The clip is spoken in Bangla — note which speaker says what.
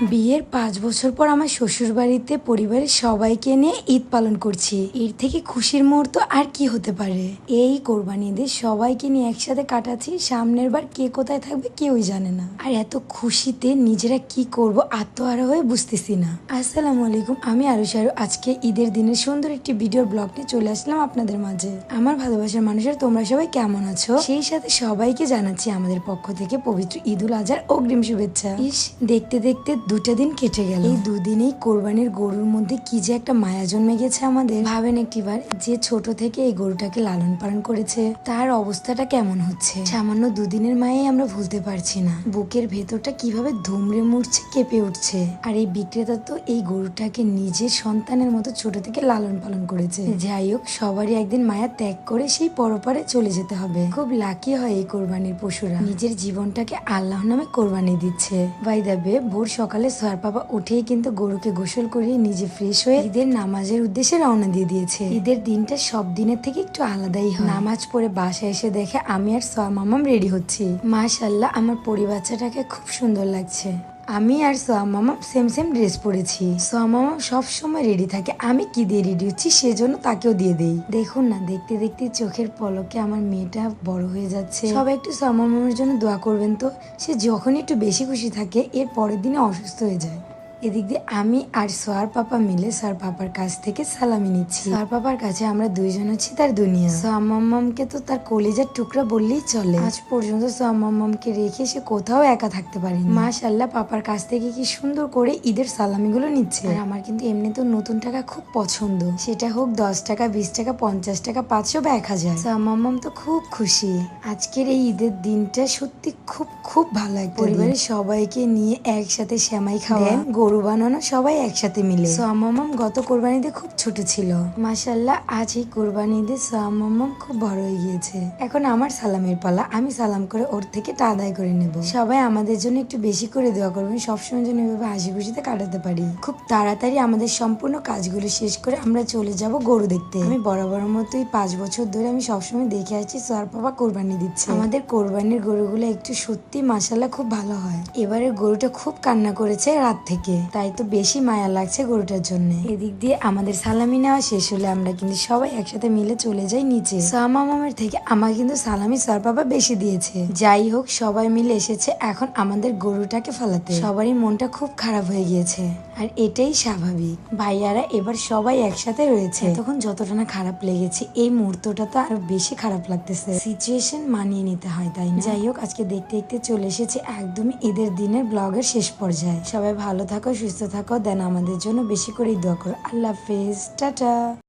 Speaker 1: বিয়ের পাঁচ বছর পর আমার শ্বশুর বাড়িতে পরিবারের সবাইকে নিয়ে ঈদ পালন করছি। এর থেকে খুশির মুহূর্ত আর কি হতে পারে? এই কোরবানি ঈদে সবাইকে নিয়ে একসাথে কাটাচ্ছি, সামনের বার কে কোথায় থাকবে কেউই জানে না। আর এত খুশিতে নিজেরা কি করব আত্মহারা হয়ে বুঝতেছি না। আসসালামু আলাইকুম, আমি আরও। শাহরু আজকে ঈদের দিনের সুন্দর একটি ভিডিও ব্লগ নিয়ে চলে আসলাম আপনাদের মাঝে। আমার ভালোবাসার মানুষের, তোমরা সবাই কেমন আছো? সেই সাথে সবাইকে জানাচ্ছি আমাদের পক্ষ থেকে পবিত্র ঈদুল আজহার অগ্রিম শুভেচ্ছা। ইস, দেখতে দেখতে দুটা দিন কেটে গেল। এই দুদিনেই কোরবানির গরুর মধ্যে কি যে একটা মায়া জন্মে গেছে আমাদের। ভাবেন একটিবার যে ছোট থেকে এই গরুটাকে লালন পালন করেছে তার অবস্থাটা কেমন হচ্ছে? সামান্য দুদিনের মায়াই আমরা ভুলতে পারছি না। বুকের ভেতরটা কীভাবে ধুমড়ে মুড়ছে কেঁপে উঠছে। আর এই বিক্রেতা তো এই গরুটাকে নিজের সন্তানের মতো ছোট থেকে লালন পালন করেছে। যাই হোক সবারই একদিন মায়া ত্যাগ করে সেই পরপারে চলে যেতে হবে। খুব লাকি হয় এই কোরবানির পশুরা। নিজের জীবনটাকে আল্লাহ নামে কোরবানি দিচ্ছে। বাই দাবে ভোর সকালে সোয়ার বাবা উঠেই কিন্তু গরুকে গোসল করিয়ে নিজে ফ্রেশ হয়ে ঈদের নামাজের উদ্দেশ্যে রওনা দিয়ে দিয়েছে। ঈদের দিনটা সব দিনের থেকে একটু আলাদাই হয়। নামাজ পড়ে বাসায় এসে দেখে আমি আর সোয়া মামাম রেডি হচ্ছি। মাশাল্লাহ আমার পরিবাচ্চাটাকে খুব সুন্দর লাগছে। আমি আর সোয়া মামা সেম সেম ড্রেস পরেছি। সোয়া মামা সব সময় রেডি থাকে। আমি কি দিয়ে রেডি হচ্ছি সেজন্য তাকেও দিয়ে দেই। দেখুন না, দেখতে দেখতে চোখের পলকে আমার মেয়েটা বড় হয়ে যাচ্ছে। সব একটু সোয়া মামার জন্য দোয়া করবেন তো। সে যখনই একটু বেশি খুশি থাকে, এর পরের দিনে অসুস্থ হয়ে যায়। এদিক দিয়ে আমি আর সোয়ার পাপা মিলে সোয়ার পাপার কাছ থেকে সালামি নিচ্ছি। সোয়ার পাপার কাছে আমরা দুইজন আছি তার দুনিয়া। সোয়ামাম্মামকে তো তার কলিজার টুকরা বললেই চলে। আজ পর্যন্ত সোয়ামাম্মামকে রেখে সে কোথাও একা থাকতে পারেনি। মাশাল্লাহ পাপার কাছ থেকে কি সুন্দর করে ঈদের সালামিগুলো নিচ্ছে। আর আমার কিন্তু এমনিতেও নতুন টাকা খুব পছন্দ। সেটা হোক দশ টাকা, বিশ টাকা, পঞ্চাশ টাকা, পাঁচশো বা এক হাজার। সোয়ামাম্মাম তো খুব খুশি। আজকের এই ঈদের দিনটা সত্যি খুব খুব ভালো একটা পরিবারের সবাইকে নিয়ে একসাথে শ্যামাই খাওয়া। গরু বানানো সবাই একসাথে মিলে। সোয়ামাম গত কোরবানিতে খুব ছোট ছিল। মাসাল্লাহ আজ এই কোরবানিতে সোয়ামাম খুব বড় হয়ে গিয়েছে। এখন আমার সালামের পালা আমি সালাম করে ওর থেকে টা আদায় করে নেব। সবাই আমাদের জন্য একটু বেশি করে দোয়া করবেন সবসময় যেন এভাবে হাসি খুশিতে কাটাতে পারি। খুব তাড়াতাড়ি আমাদের সম্পূর্ণ কাজগুলো শেষ করে আমরা চলে যাব গরু দেখতে। আমি বরাবর মতোই পাঁচ বছর ধরে আমি সবসময় দেখে আসছি সোয়ার বাবা কোরবানি দিচ্ছে। আমাদের কোরবানির গরুগুলো একটু সত্যি মাসাল্লাহ খুব ভালো হয়। এবারে গরুটা খুব কান্না করেছে রাত থেকে। তাই তো বেশি মায়া লাগছে গরুটার জন্য। এদিক দিয়ে আমাদের সালামি নেওয়া শেষ হলে আমরা কিন্তু সবাই একসাথে মিলে চলে যাই নিচে। সামা মামার থেকে আমার কিন্তু সালামি সার বাবা বেশি দিয়েছে। যাই হোক, সবাই মিলে এসেছে এখন আমাদের গরুটাকে ফেলাতে। সবারই মনটা খুব খারাপ হয়ে গিয়েছে। আর এটাই স্বাভাবিক। ভাইয়ারা এবার সবাই একসাথে রয়েছে। তখন যতটা না খারাপ লেগেছে, এই মুহূর্তটা তো আরও বেশি খারাপ লাগতেছে। সিচুয়েশন মানিয়ে নিতে হয়, তাই যাই হোক, আজকে দেখতে দেখতে চলে এসেছে একদমই ঈদের দিনের ব্লগের শেষ পর্যায়ে। সবাই ভালো থাকো সুস্থ থাকো দেন আমাদের জন্য বেশি করে দোয়া করো। আল্লাহ হাফেজ টাটা।